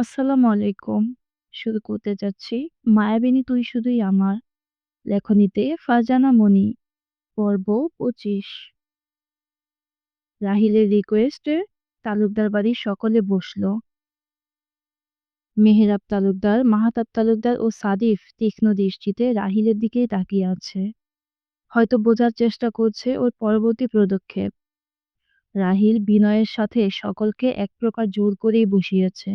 আসসালামু আলাইকুম। শুরু করতে যাচ্ছি, মায়াবিনী তুই শুধুই আমার। লেখনীতে ফারজানা মনি। পর্ব ২৫ রাহিলের রিকোয়েস্টে তালুকদার বাড়ির সকলে বসল। মেহেরাব তালুকদার, মাহাতাব তালুকদার ও সাদিফ তীক্ষ্ণ দৃষ্টিতে রাহিলের দিকেই তাকিয়ে আছে। হয়তো বোঝার চেষ্টা করছে ওর পরবর্তী পদক্ষেপ। রাহিল বিনয়ের সাথে সকলকে এক প্রকার জোর করেই বসিয়েছে।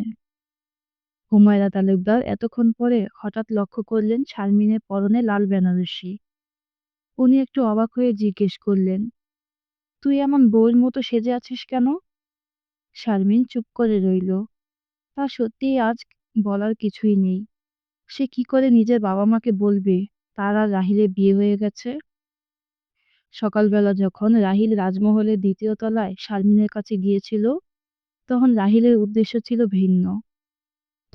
হুমায়রা তালুকদার এতক্ষণ পরে হঠাৎ লক্ষ্য করলেন শারমিনের পরনে লাল বেনারসি। উনি একটু অবাক হয়ে জিজ্ঞেস করলেন, তুই এমন বউয়ের মতো সেজে আছিস কেন? শারমিন চুপ করে রইল। তা সত্যিই আজ বলার কিছুই নেই। সে কি করে নিজের বাবা-মাকে বলবে তার আর রাহিলের বিয়ে হয়ে গেছে? সকালবেলা যখন রাহিল রাজমহলের দ্বিতীয় তলায় শারমিনের কাছে গিয়েছিল, তখন রাহিলের উদ্দেশ্য ছিল ভিন্ন।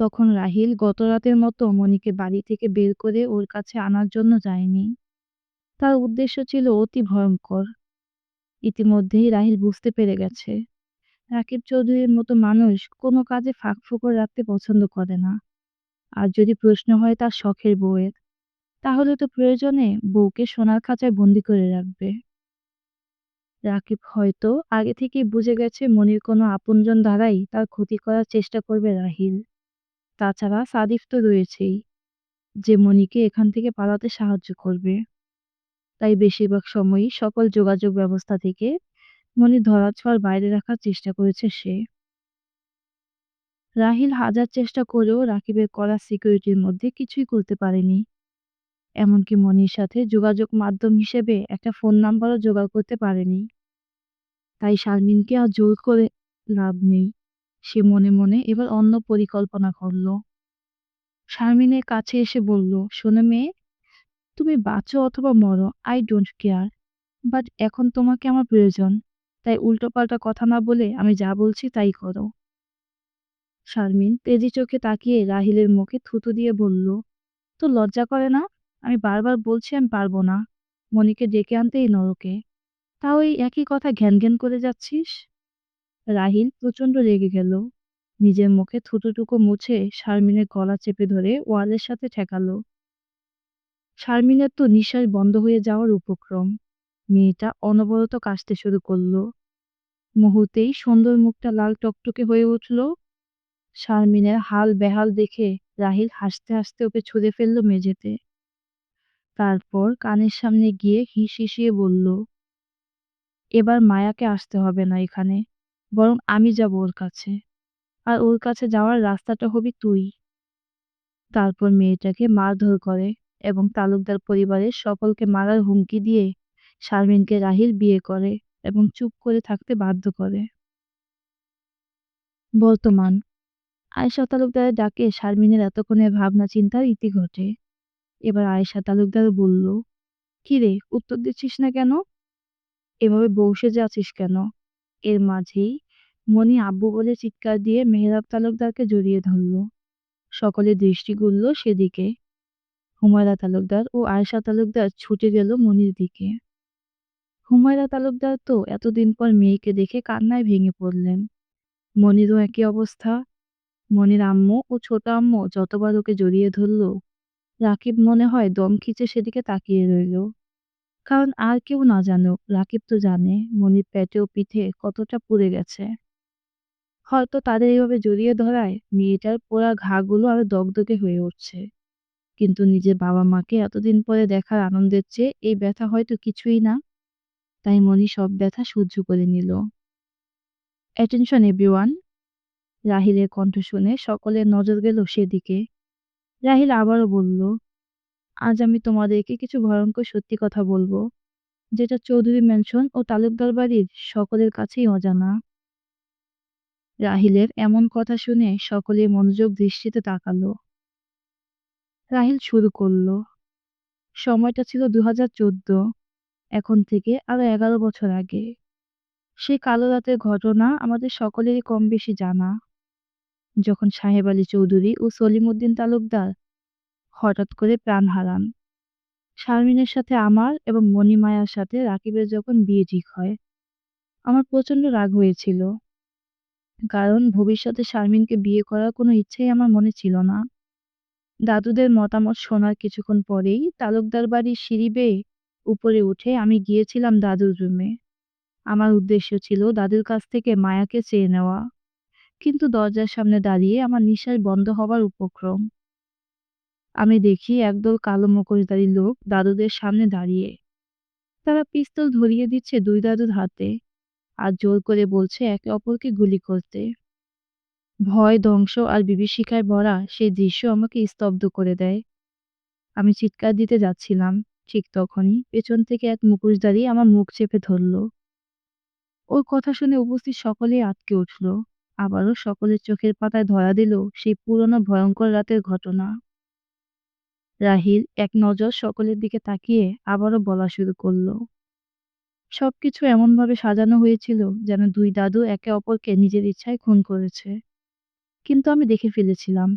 তখন রাহিল গতরাতের মতো মনিকে বাড়ি থেকে বের করে ওর কাছে আনার জন্য যায়নি। তার উদ্দেশ্য ছিল অতি ভয়ঙ্কর। ইতিমধ্যেই রাহিল বুঝতে পেরে গেছে, রাকিব চৌধুরীর মতো মানুষ কোনো কাজে ফাঁক-ফোকর রাখতে পছন্দ করে না। আর যদি প্রশ্ন হয় তার শখের বউয়ের, তাহলে তো প্রয়োজনে বউকে সোনার খাঁচায় বন্দি করে রাখবে। রাকিব হয়তো আগে থেকেই বুঝে গেছে মনির কোনো আপনজন দ্বারাই তার ক্ষতি করার চেষ্টা করবে রাহিল। তাছাড়া সাদিফ তো রয়েছেই, যে মনিকে এখান থেকে পালাতে সাহায্য করবে। তাই বেশিরভাগ সময়ই সকল যোগাযোগ ব্যবস্থা থেকে মনির ধরাছোঁয়ার বাইরে রাখার চেষ্টা করেছে সে। রাহিল হাজার চেষ্টা করেও রাকিবের কড়া সিকিউরিটির মধ্যে কিছুই করতে পারেনি। এমনকি মনির সাথে যোগাযোগ মাধ্যম হিসেবে একটা ফোন নাম্বারও জোগাড় করতে পারেনি। তাই শারমিনকে আর জোর করে লাভ নেই। সে মনে মনে এবার অন্য পরিকল্পনা করল। শারমিনের কাছে এসে বলল, শোনো মেয়ে, তুমি বাঁচো অথবা মরো, আই ডোন্ট কেয়ার। বাট এখন তোমাকে আমার প্রয়োজন। তাই উল্টোপাল্টা কথা না বলে আমি যা বলছি তাই করো। শারমিন তেজি চোখে তাকিয়ে রাহিলের মুখে থুতু দিয়ে বলল, তো লজ্জা করে না? আমি বারবার বলছি আমি পারব না। মনিকে ডেকে আনতে এই নরকে। তাও এই একই কথা ঘ্যান ঘ্যান করে যাচ্ছিস? রাহিল প্রচণ্ড রেগে গেল। নিজের মুখে থুতুটুকু মুছে শারমিনের গলা চেপে ধরে ওয়ালের সাথে ঠেকালো। শারমিনের তো নিঃশ্বাস বন্ধ হয়ে যাওয়ার উপক্রম। মেয়েটা অনবরত কাশতে শুরু করল। মুহূর্তেই সুন্দর মুখটা লাল টকটকে হয়ে উঠল। শারমিনের হাল বেহাল দেখে রাহিল হাসতে হাসতে ওকে ছুঁড়ে ফেলল মেঝেতে। তারপর কানের সামনে গিয়ে হিস হিসিয়ে বলল, এবার মায়াকে আসতে হবে না এখানে, বরং আমি যাব ওর কাছে। আর ওর কাছে যাওয়ার রাস্তাটা হবি তুই। তারপর মেয়েটাকে মারধর করে এবং তালুকদার পরিবারের সকলকে মারার হুমকি দিয়ে শারমিনকে রাহিল বিয়ে করে এবং চুপ করে থাকতে বাধ্য করে। বর্তমান আয়েশা তালুকদারের ডাকে শারমিনের এতক্ষণের ভাবনা চিন্তার ইতি ঘটে। এবার আয়েশা তালুকদার বলল, কিরে উত্তর দিচ্ছিস না কেন? এভাবে বউ সেজে আছিস কেন? এর মাঝেই মনি আব্বু বলে চিৎকার দিয়ে মেহেরাব তালুকদারকে জড়িয়ে ধরল। সকলের দৃষ্টি ঘুরল সেদিকে। হুমায়রা তালুকদার ও আয়েশা তালুকদার ছুটে গেল মনির দিকে। হুমায়রা তালুকদার তো এতদিন পর মেয়েকে দেখে কান্নায় ভেঙে পড়লেন। মনিরও একই অবস্থা। মনির আম্মু ও ছোট আম্মু যতবার ওকে জড়িয়ে ধরল, রাকিব মনে হয় দম খিচে সেদিকে তাকিয়ে রইল। কারণ আর কেউ না জানুক, রাকিব তো জানে মনির পেটে ও পিঠে কতটা পুড়ে গেছে। হয়তো তাদের এভাবে জড়িয়ে ধরায় মেয়েটার পোড়া ঘাগুলো আরও দগদগে হয়ে উঠছে। কিন্তু নিজের বাবা-মাকে এতদিন পরে দেখার আনন্দের চেয়ে এই ব্যথা হয়তো কিছুই না। তাই মনি সব ব্যথা সহ্য করে নিল। অ্যাটেনশন এভরিওয়ান রাহিলের কণ্ঠ শুনে সকলের নজর গেল সেদিকে। রাহিল আবারও বলল, আজ আমি তোমাদেরকে কিছু ভয়ঙ্কর সত্যি কথা বলব, যেটা চৌধুরী ম্যানশন ও তালুকদার বাড়ির সকলের কাছেই অজানা। রাহিলের এমন কথা শুনে সকলে মনোযোগ দৃষ্টিতে তাকালো। রাহিল শুরু করল, সময়টা ছিল দু হাজার চোদ্দ এখন থেকে আরও এগারো বছর আগে। সেই কালো রাতের ঘটনা আমাদের সকলেরই কম বেশি জানা। যখন সাহেব আলী চৌধুরী ও সলিম উদ্দিন তালুকদার হঠাৎ করে প্রাণ হারান। শারমিনের সাথে আমার এবং মণিমায়ার সাথে রাকিবের যখন বিয়ে ঠিক হয়। আমার প্রচণ্ড রাগ হয়েছিল। কারণ ভবিষ্যতে শারমিনকে বিয়ে করার কোনো ইচ্ছেই আমার মনে ছিল না। দাদুদের মতামত শোনার কিছুক্ষণ পরেই তালুকদার বাড়ির সিঁড়ি বেয়ে উপরে উঠে আমি গিয়েছিলাম দাদুর রুমে। আমার উদ্দেশ্য ছিল দাদুর কাছ থেকে মায়াকে চেয়ে নেওয়া। কিন্তু দরজার সামনে দাঁড়িয়ে আমার নিঃশ্বাস বন্ধ হবার উপক্রম। আমি দেখি একদল কালো মুখোশধারী লোক দাদুদের সামনে দাঁড়িয়ে। তারা পিস্তল ধরিয়ে দিচ্ছে দুই দাদুর হাতে আর জোর করে বলছে একে অপরকে গুলি করতে। ভয়, ধ্বংস আর বিভীষিকায় ভরা সেই দৃশ্য আমাকে স্তব্ধ করে দেয়। আমি চিৎকার দিতে যাচ্ছিলাম, ঠিক তখনই পেছন থেকে এক মুখোশধারী আমার মুখ চেপে ধরল। ওর কথা শুনে উপস্থিত সকলেই আঁতকে উঠল। আবারও সকলের চোখের পাতায় ধরা দিল সেই পুরনো ভয়ঙ্কর রাতের ঘটনা। রাহিল এক নজর সকলের দিকে তাকিয়ে আবারও বলা শুরু করল। সবকিছু এমনভাবে সাজানো হয়েছিল যেন দুই দাদু একে অপরকে নিজের ইচ্ছায় খুন করেছে। কিন্তু আমি দেখে ফেলেছিলাম,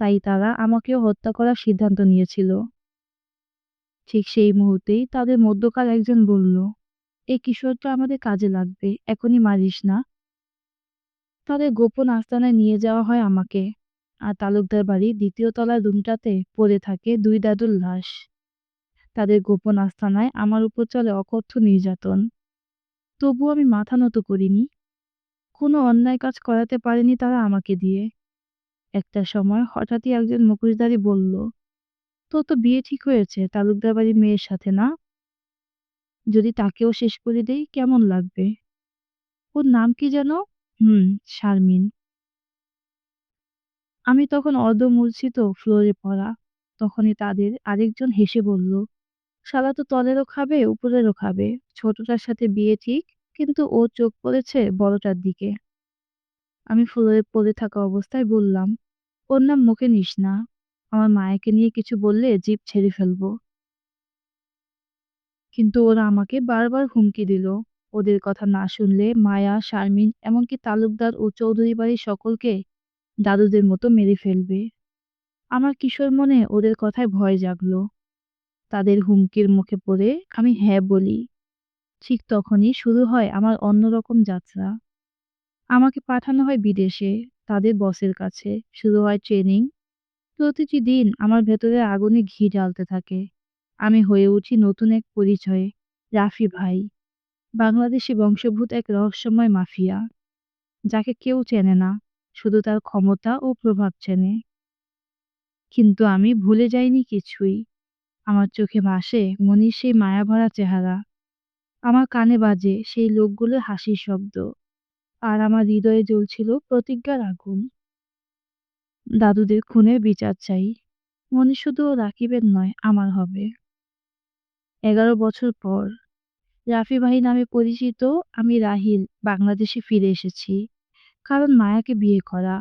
তাই তারা আমাকেও হত্যা করার সিদ্ধান্ত নিয়েছিল। ঠিক সেই মুহূর্তেই তাদের মধ্যকার একজন বলল, এই কিশোরটা আমাদের কাজে লাগবে, এখনই মারিস না। তাদের গোপন আস্তানায় নিয়ে যাওয়া হয় আমাকে, আর তালুকদার বাড়ির দ্বিতীয় তলার রুমটাতে পড়ে থাকে দুই দাদুর লাশ। তাদের গোপন আস্তানায় আমার উপর চলে অকথ্য নির্যাতন। তবুও আমি মাথা নত করিনি। কোনো অন্যায় কাজ করাতে পারেনি তারা আমাকে দিয়ে। একটা সময় হঠাৎই একজন মুখোশধারী বলল, তোর তো বিয়ে ঠিক হয়েছে তালুকদার বাড়ির মেয়ের সাথে না? যদি তাকেও শেষ করে দেই কেমন লাগবে? ওর নাম কি যেন? হুম, শারমিন। আমি তখন অর্ধমূর্ছিত ফ্লোরে পড়া। তখনই তাদের আরেকজন হেসে বলল, শালা তো তলেরও খাবে উপরেরও খাবে। ছোটটার সাথে বিয়ে ঠিক, কিন্তু ও চোখ পড়েছে বড়টার দিকে। আমি ফ্লোরে পড়ে থাকা অবস্থায় বললাম, ওর নাম মুখে নিস না। আমার মায়াকে নিয়ে কিছু বললে জিভ ছেড়ে ফেলব। কিন্তু ওরা আমাকে বারবার হুমকি দিল। ওদের কথা না শুনলে মায়া, শারমিন এমনকি তালুকদার ও চৌধুরী বাড়ির সকলকে দাদুদের মতো মেরে ফেলবে। আমার কিশোর মনে ওদের কথায় ভয় জাগলো। তাদের হুমকির মুখে পড়ে আমি হ্যাঁ বলি। ঠিক তখনই শুরু হয় আমার অন্যরকম যাত্রা। আমাকে পাঠানো হয় বিদেশে, তাদের বসের কাছে। শুরু হয় ট্রেনিং। প্রতিটি দিন আমার ভেতরে আগুনে ঘি ঢালতে থাকে। আমি হয়ে উঠি নতুন এক পরিচয়ে, রাফি ভাই। বাংলাদেশি বংশোদ্ভূত এক রহস্যময় মাফিয়া, যাকে কেউ চেনে না, শুধু তার ক্ষমতা ও প্রভাব চেনে। কিন্তু আমি ভুলে যাইনি কিছুই। আমার চোখে ভাসে মনির সেই মায়াভরা চেহারা। আমার কানে বাজে সেই লোকগুলোর হাসির শব্দ। আর আমার হৃদয়ে জ্বলছিল প্রতিজ্ঞার আগুন। দাদুদের খুনের বিচার চাই। মনি শুধু রাকিবের নয়, আমার হবে। এগারো বছর পর রাফি ভাই নামে পরিচিত আমি রাহিল বাংলাদেশে ফিরে এসেছি। কারণ মায়াকে বিয়ে করা।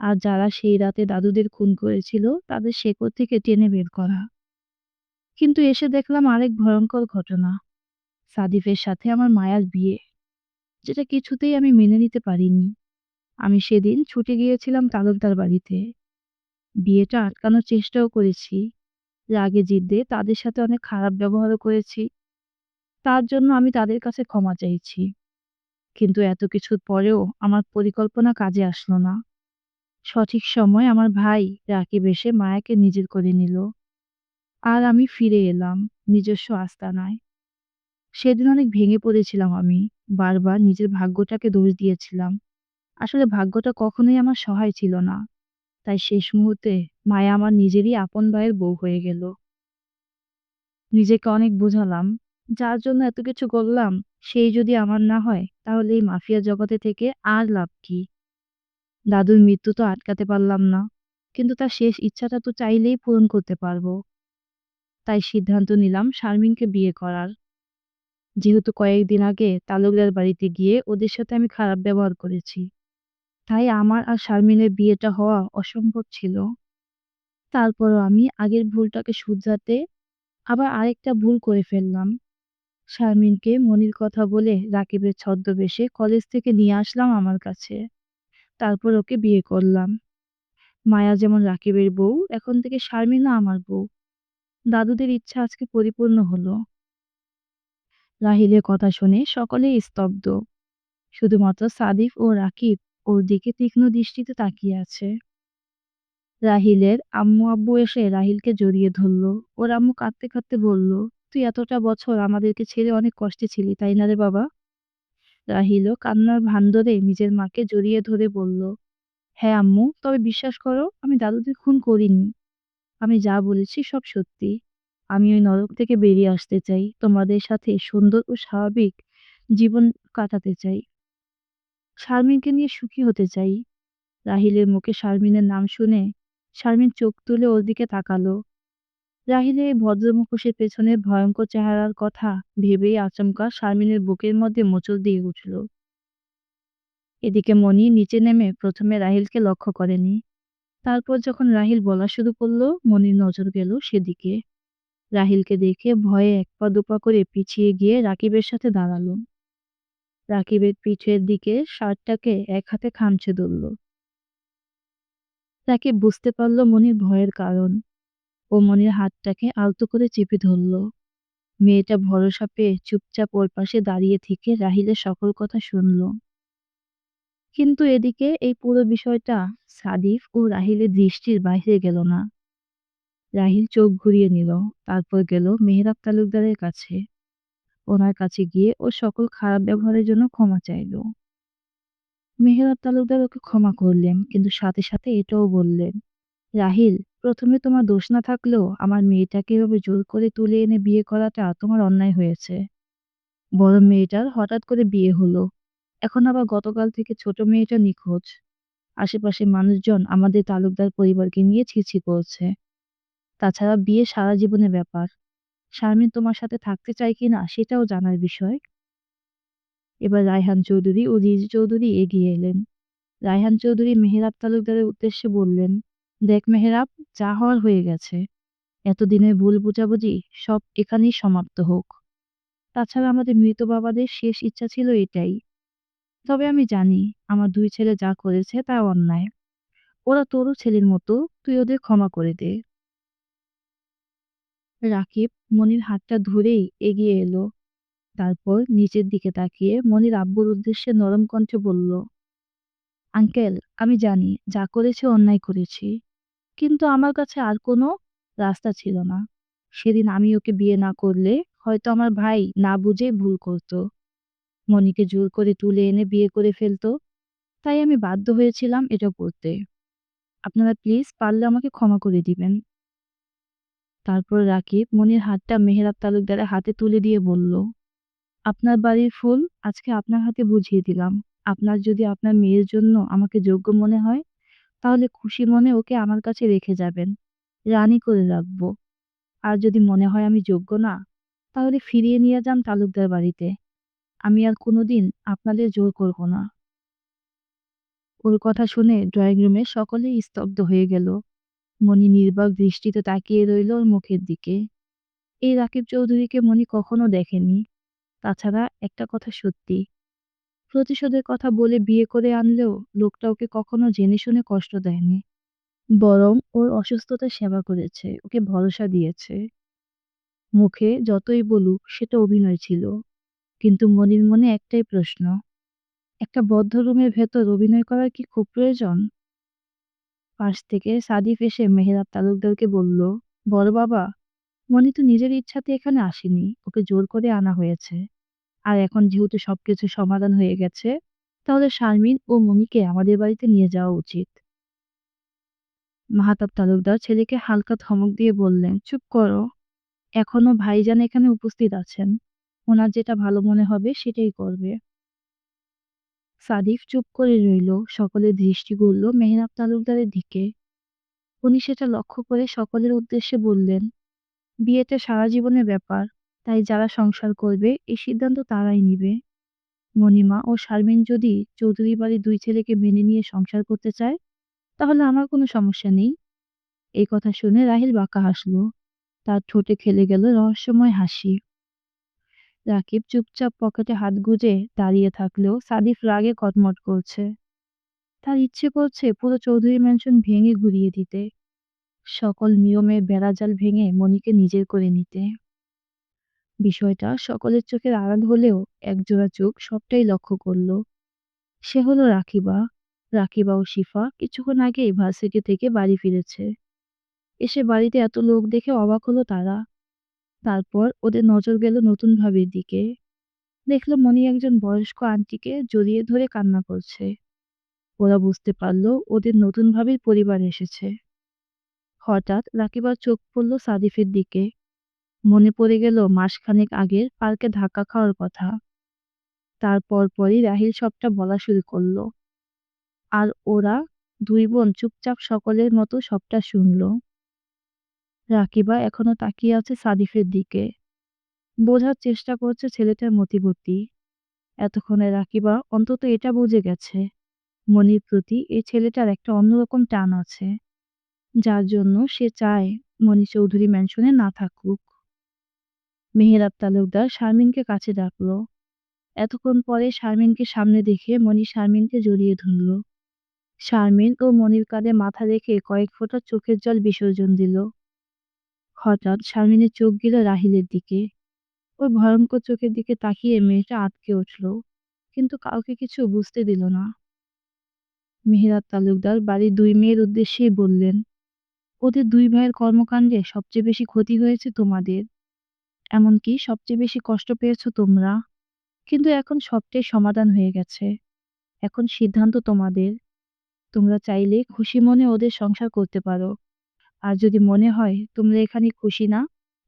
আর যারা সেই রাতে দাদুদের খুন করেছিল, তাদের শেকড় থেকে টেনে বের করা। কিন্তু এসে দেখলাম আরেক ভয়ঙ্কর ঘটনা। সাদিফের সাথে আমার মায়ার বিয়ে। যেটা কিছুতেই আমি মেনে নিতে পারিনি। আমি সেদিন ছুটে গিয়েছিলাম তালুকদার বাড়িতে। বিয়েটা আটকানোর চেষ্টাও করেছি। রাগে জিদ্দে তাদের সাথে অনেক খারাপ ব্যবহারও করেছি। তার জন্য আমি তাদের কাছে ক্ষমা চাইছি। কিন্তু এত কিছুর পরেও আমার পরিকল্পনা কাজে আসলো না। সঠিক সময় আমার ভাই রাকিব এসে মায়াকে নিজের করে নিল। আর আমি ফিরে এলাম নিজস্ব আস্তানায়। সেদিন অনেক ভেঙে পড়েছিলাম আমি। বারবার নিজের ভাগ্যটাকে দোষ দিয়েছিলাম। আসলে ভাগ্যটা কখনোই আমার সহায় ছিল না। তাই শেষ মুহূর্তে মায়া আমার নিজেরই আপন ভাইয়ের বউ হয়ে গেল। নিজেকে অনেক বোঝালাম, যার জন্য এত কিছু করলাম সেই যদি আমার না হয় তাহলে এই মাফিয়া জগতে থেকে আর লাভ কি? দাদুর মৃত্যু তো আটকাতে পারলাম না, কিন্তু তার শেষ ইচ্ছাটা তো চাইলেই পূরণ করতে পারব। তাই সিদ্ধান্ত নিলাম শারমিনকে বিয়ে করার। যেহেতু কয়েকদিন আগে তালুকদার বাড়িতে গিয়ে ওদের সাথে আমি খারাপ ব্যবহার করেছি। তাই আমার আর শারমিনের বিয়েটা হওয়া অসম্ভব ছিল। তারপরও আমি আগের ভুলটাকে শুধরাতে আবার আরেকটা ভুল করে ফেললাম। শারমিনকে মনির কথা বলে রাকিবের ছদ্মবেশে কলেজ থেকে নিয়ে আসলাম আমার কাছে। তারপর ওকে বিয়ে করলাম। মায়া যেমন রাকিবের বউ, এখন থেকে শারমিনও আমার বউ। দাদুদের ইচ্ছা আজকে পরিপূর্ণ হলো। রাহিলের কথা শুনে সকলেই স্তব্ধ। শুধুমাত্র সাদিফ ও রাকিব ওর দিকে তীক্ষ্ণ দৃষ্টিতে তাকিয়ে আছে রাহিলের আম্মু আব্বু এসে রাহিলকে জড়িয়ে ধরলো ওর আম্মু কাঁদতে কাঁদতে বলল তুই এতটা বছর আমাদেরকে ছেড়ে অনেক কষ্টে ছিলি, তাই না রে বাবা? রাহিলও কান্নার ভান ধরে নিজের মাকে জড়িয়ে ধরে বলল হ্যাঁ আম্মু, তবে বিশ্বাস করো, আমি দাদুদের খুন করিনি। আমি যা বলেছি সব সত্যি। আমি ওই নরক থেকে বেরিয়ে আসতে চাই, তোমাদের সাথে সুন্দর ও স্বাভাবিক জীবন কাটাতে চাই। শারমিনকে নিয়ে সুখী হতে চাই। রাহিলের মুখে শারমিনের নাম শুনে শারমিন চোখ তুলে ওর দিকে তাকালো। রাহিলের এই ভদ্র পেছনে ভয়ঙ্কর চেহারার কথা ভেবেই আচমকা শারমিনের বুকের মধ্যে মোচড় দিয়ে উঠল। এদিকে মনি নিচে নেমে প্রথমে রাহিলকে লক্ষ্য করেনি। তারপর যখন রাহিল বলা শুরু করল মনির নজর গেল সেদিকে। রাহিলকে দেখে ভয়ে এক পা দুপা করে পিছিয়ে গিয়ে রাকিবের সাথে দাঁড়াল। রাকিবের পিঠের দিকে শার্টটাকে এক হাতে খামছে ধরল। রাকিব বুঝতে পারল মনির ভয়ের কারণ। ও মনির হাতটাকে আলতো করে চেপে ধরল। মেয়েটা ভরসা পেয়ে চুপচাপ ওর পাশে দাঁড়িয়ে থেকে রাহিলের সকল কথা শুনল। কিন্তু এদিকে এই পুরো বিষয়টা সাদিফ ও রাহিলের দৃষ্টির বাইরে গেল না। রাহিল চোখ ঘুরিয়ে নিল, তারপর গেল মেহরাব তালুকদারের কাছে। ওনার কাছে গিয়ে ও সকল খারাপ ব্যবহারের জন্য ক্ষমা চাইল। মেহরাব তালুকদার ওকে ক্ষমা করলেন, কিন্তু সাথে সাথে এটাও বললেন, রাহিল প্রথমে তোমার দোষ না থাকলেও আমার মেয়েটাকে এভাবে জোর করে তুলে এনে বিয়ে করাটা তোমার অন্যায় হয়েছে। বড় মেয়েটার হঠাৎ করে বিয়ে হলো। এখন আবার গতকাল থেকে ছোট মেয়েটা নিখোঁজ। আশেপাশে মানুষজন আমাদের তালুকদার পরিবারকে নিয়ে ছিছি করছে। তাছাড়া বিয়ে সারা জীবনের ব্যাপার। শারমিন তোমার সাথে থাকতে চায় কিনা সেটাও জানার বিষয়। এবার রায়হান চৌধুরী ও রিজ চৌধুরী এগিয়ে এলেন। রায়হান চৌধুরী মেহেরাব তালুকদারের উদ্দেশ্যে বললেন দেখ মেহরাব, যা হওয়ার হয়ে গেছে। এতদিনের ভুল বোঝাবুঝি সব এখানেই সমাপ্ত হোক। তাছাড়া আমাদের মৃত বাবাদের শেষ ইচ্ছা ছিল এটাই। তবে আমি জানি, আমার দুই ছেলে যা করেছে তা অন্যায়। ওরা তোরও ছেলের মতো, তুই ওদের ক্ষমা করে দে। রাকিব মনির হাতটা ধরেই এগিয়ে এলো। তারপর নিচের দিকে তাকিয়ে মনির আব্বুর উদ্দেশ্যে নরম কণ্ঠে বলল, আঙ্কেল, আমি জানি, যা করেছে অন্যায় করেছি। কিন্তু আমার কাছে আর কোনো রাস্তা ছিল না। সেদিন আমি ওকে বিয়ে না করলে হয়তো আমার ভাই না বুঝে ভুল করত। মনিকে জোর করে তুলে এনে বিয়ে করে ফেলতো। তাই আমি বাধ্য হয়েছিলাম এটা করতে। আপনারা প্লিজ পারলে আমাকে ক্ষমা করে দিবেন। তারপর রাকিব মনির হাতটা মেহেরাব তালুকদারের হাতে তুলে দিয়ে বলল, আপনার বাড়ির ফুল আজকে আপনার হাতে বুঝিয়ে দিলাম। আপনার যদি আপনার মেয়ের জন্য আমাকে যোগ্য মনে হয় তাহলে খুশি মনে ওকে আমার কাছে রেখে যাবেন। রানী করে রাখব। আর যদি মনে হয় আমি যোগ্য না, তাহলে ফিরিয়ে নিয়ে যান তালুকদার বাড়িতে। আমি আর কোনোদিন আপনাদের জোর করব না। ওর কথা শুনে ড্রয়িং রুমে সকলেই স্তব্ধ হয়ে গেল। মণি নির্বাক দৃষ্টিতে তাকিয়ে রইল ওর মুখের দিকে। এই রাকিব চৌধুরীকে মণি কখনো দেখেনি। তাছাড়া একটা কথা সত্যি প্রতিশোধের কথা বলে বিয়ে করে আনলেও লোকটা ওকে কখনো জেনে শুনে কষ্ট দেয়নি। বরং ওর অসুস্থতার সেবা করেছে, ওকে ভরসা দিয়েছে। মুখে যতই বলুক, সেটা অভিনয় ছিল। কিন্তু মনির মনে একটাই প্রশ্ন, একটা বদ্ধ রুমের ভেতর অভিনয় করার কি খুব প্রয়োজন? পাশ থেকে সাদিফ এসে মেহেরাব তালুকদারকে বলল, বড় বাবা, মনি তো নিজের ইচ্ছাতে এখানে আসেনি, ওকে জোর করে আনা হয়েছে। আর এখন যেহেতু সবকিছু সমাধান হয়ে গেছে, তাহলে শারমিন ও মনিকে আমাদের বাড়িতে নিয়ে যাওয়া উচিত। মাহাতাব তালুকদার ছেলেকে হালকা ধমক দিয়ে বললেন, চুপ করো। এখনও ভাইজান এখানে উপস্থিত আছেন। ওনার যেটা ভালো মনে হবে সেটাই করবে। সাদিফ চুপ করে রইল, সকলের দৃষ্টি ঘুরল মেহনাব তালুকদারের দিকে। উনি সেটা লক্ষ্য করে সকলের উদ্দেশ্যে বললেন, বিয়েটা সারা জীবনের ব্যাপার। তাই যারা সংসার করবে এই সিদ্ধান্ত তারাই নিবে। মণিমা ও শারমিন যদি চৌধুরী বাড়ির দুই ছেলেকে মেনে নিয়ে সংসার করতে চায়, তাহলে আমার কোনো সমস্যা নেই। এই কথা শুনে রাহিল বাঁকা হাসলো। তার ঠোঁটে খেলে গেল রহস্যময় হাসি। রাকিব চুপচাপ পকেটে হাত গুজে দাঁড়িয়ে থাকলেও সাদিফ রাগে কটমট করছে। তার ইচ্ছে করছে পুরো চৌধুরী ম্যানশন ভেঙে ঘুরিয়ে দিতে। সকল নিয়মে বেড়াজাল ভেঙে মনিকে নিজের করে নিতে। বিষয়টা সকলের চোখের আড়াল হলেও একজোড়া চোখ সবটাই লক্ষ্য করল। সে হলো রাখিবা। রাকিবা ও শিফা কিছুক্ষণ আগেই ভার্সিটি থেকে বাড়ি ফিরেছে। এসে বাড়িতে এত লোক দেখে অবাক হলো তারা। তারপর ওদের নজর গেল নতুন ভাবির দিকে। দেখল মনি একজন বয়স্ক আন্টিকে জড়িয়ে ধরে কান্না করছে। ওরা বুঝতে পারল ওদের নতুন ভাবির পরিবার এসেছে। হঠাৎ রাকিবার চোখ পড়ল সাদিফের দিকে। মনে পড়ে গেল মাসখানেক আগের পার্কে ধাক্কা খাওয়ার কথা। তারপর পরই রাহিল সবটা বলা শুরু করল। আর ওরা দুই বোন চুপচাপ সকলের মতো সবটা শুনল। রাকিবা এখনও তাকিয়ে আছে সাদিফের দিকে। বোঝার চেষ্টা করছে ছেলেটার মতিবর্তী এতক্ষণে রাকিবা অন্তত এটা বুঝে গেছে। মনির প্রতি এই ছেলেটার একটা অন্যরকম টান আছে। যার জন্য সে চায় মনি চৌধুরী ম্যানশনে না থাকুক। মেহেরাব তালুকদার শারমিনকে কাছে ডাকলো। এতক্ষণ পরে শারমিনকে সামনে দেখে মনি শারমিনকে জড়িয়ে ধরল। শারমিন ও মনির কাঁধে মাথা রেখে কয়েক ফোঁটা চোখের জল বিসর্জন দিল। হঠাৎ শারমিনের চোখ গেল রাহিলের দিকে। ওর ভয়ঙ্কর চোখের দিকে তাকিয়ে মেয়েটা আটকে উঠল, কিন্তু কাউকে কিছু বুঝতে দিল না। মেহেরাব তালুকদার বাড়ির দুই মেয়ের উদ্দেশ্যেই বললেন, ওদের দুই ভাইয়ের কর্মকাণ্ডে সবচেয়ে বেশি ক্ষতি হয়েছে তোমাদের। এমনকি সবচেয়ে বেশি কষ্ট পেয়েছ তোমরা। কিন্তু এখন সবটাই সমাধান হয়ে গেছে। এখন সিদ্ধান্ত তোমাদের। তোমরা চাইলে খুশি মনে ওদের সংসার করতে পারো। আর যদি মনে হয় তোমরা এখানে খুশি না,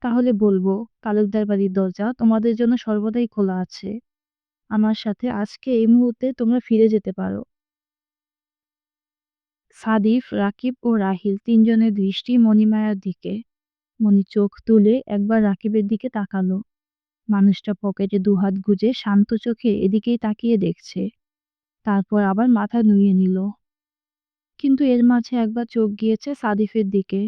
তাহলে বলব, তালুকদার বাড়ির দরজা তোমাদের জন্য সর্বদাই খোলা আছে। আমার সাথে আজকে এই মুহূর্তে তোমরা ফিরে যেতে পারো। সাদিফ, রাকিব ও রাহিল তিনজনের দৃষ্টি মণিমায়ার দিকে। মণি চোখ তুলে একবার রাকিবের দিকে তাকালো। মানুষটা পকেটে দুহাত গুজে শান্ত চোখে এদিকেই তাকিয়ে দেখছে। তারপর আবার মাথা নুয়ে নিল। কিন্তু এর মাঝে একবার চোখ গিয়েছে সাদিফের দিকে।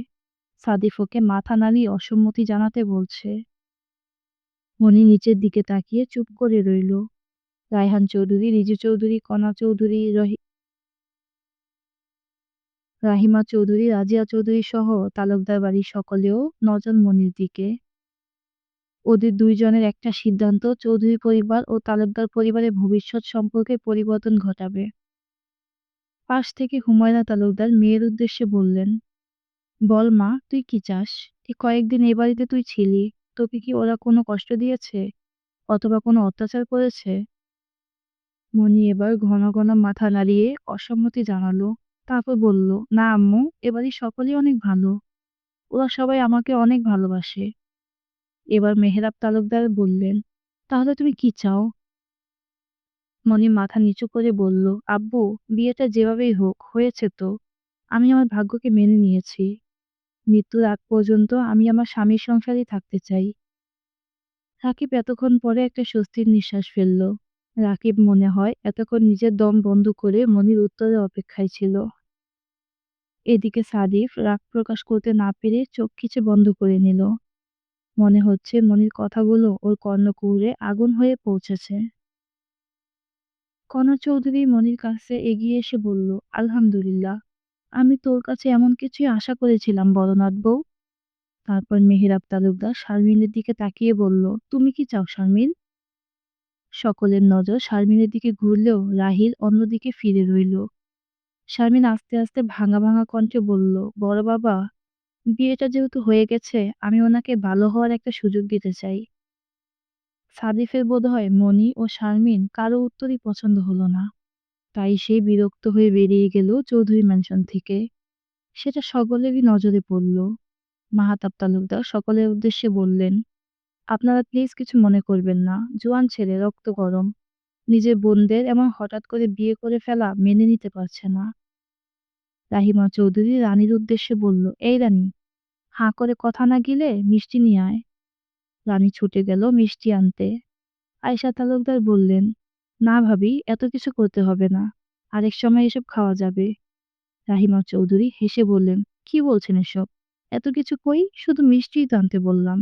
সাদিফ ওকে মাথা নাড়িয়ে অসম্মতি জানাতে বলছে। মনি নিচের দিকে তাকিয়ে চুপ করে রইল। রায়হান চৌধুরী, রিজু চৌধুরী, কণা চৌধুরী রাহিমা চৌধুরী, রাজিয়া চৌধুরী সহ তালুকদার বাড়ির সকলেও নজর মনির দিকে। ওদের দুইজনের একটা সিদ্ধান্ত, চৌধুরী পরিবার ও তালুকদার পরিবারের ভবিষ্যৎ সম্পর্কে পরিবর্তন ঘটাবে। পাশ থেকে হুমায়রা তালুকদার মেয়ের উদ্দেশ্যে বললেন, বল মা, তুই কি চাস? এই কয়েকদিন এ বাড়িতে তুই ছিলি, তোকে কি ওরা কোনো কষ্ট দিয়েছে? অথবা কোনো অত্যাচার করেছে? মনি এবার ঘন ঘন মাথা নাড়িয়ে অসম্মতি জানালো। তারপর বলল, না আম্মু, এবারই সকলেই অনেক ভালো। ওরা সবাই আমাকে অনেক ভালোবাসে। এবার মেহেরাব তালুকদার বললেন, তাহলে তুমি কি চাও? মনি মাথা নিচু করে বলল, আব্বু, বিয়েটা যেভাবেই হোক, হয়েছে তো। আমি আমার ভাগ্যকে মেনে নিয়েছি। মৃত্যুর আগ পর্যন্ত আমি আমার স্বামীর সংসারেই থাকতে চাই। রাকিব এতক্ষণ পরে একটা স্বস্তির নিঃশ্বাস ফেলল। রাকিব মনে হয় এতক্ষণ নিজের দম বন্ধ করে মনির উত্তরের অপেক্ষায় ছিল। এদিকে সাদিফ রাগ প্রকাশ করতে না পেরে চোখ খিচে বন্ধ করে নিল। মনে হচ্ছে মনির কথাগুলো ওর কর্ণকুহরে আগুন হয়ে পৌঁছেছে। কনক চৌধুরী মনির কাছে এগিয়ে এসে বলল, আলহামদুলিল্লাহ, আমি তোর কাছে এমন কিছুই আশা করেছিলাম বড়নাথ বউ। তারপর মেহেরাব তালুকদার শারমিনের দিকে তাকিয়ে বলল, তুমি কি চাও শারমিন? সকলের নজর শারমিনের দিকে ঘুরলেও রাহিল অন্যদিকে ফিরে রইল। শারমিন আস্তে আস্তে ভাঙা ভাঙা কণ্ঠে বলল, বড় বাবা, বিয়েটা যেহেতু হয়ে গেছে, আমি ওনাকে ভালো হওয়ার একটা সুযোগ দিতে চাই। সাদিফের বোধহয় মনি ও শারমিন কারও উত্তরই পছন্দ হলো না। তাই সে বিরক্ত হয়ে বেরিয়ে গেল চৌধুরী ম্যানশন থেকে। সেটা সকলেরই নজরে পড়ল। মাহাতাব তালুকদার সকলের উদ্দেশ্যে বললেন, আপনারা প্লিজ কিছু মনে করবেন না। জোয়ান ছেলে, রক্ত গরম। নিজের বোনদের এমন হঠাৎ করে বিয়ে করে ফেলা মেনে নিতে পারছে না। রাহিমা চৌধুরী রানীর উদ্দেশ্যে বলল, এই রানী, হাঁ করে কথা না গিলে মিষ্টি নিয়ে আয়। রানী ছুটে গেল মিষ্টি আনতে। আয়সা তালুকদার বললেন, না ভাবি, এত কিছু করতে হবে না, আরেক সময় এসব খাওয়া যাবে। রাহিমা চৌধুরী হেসে বললেন, কি বলছেন এসব? এত কিছু কই? শুধু মিষ্টিই তো আনতে বললাম।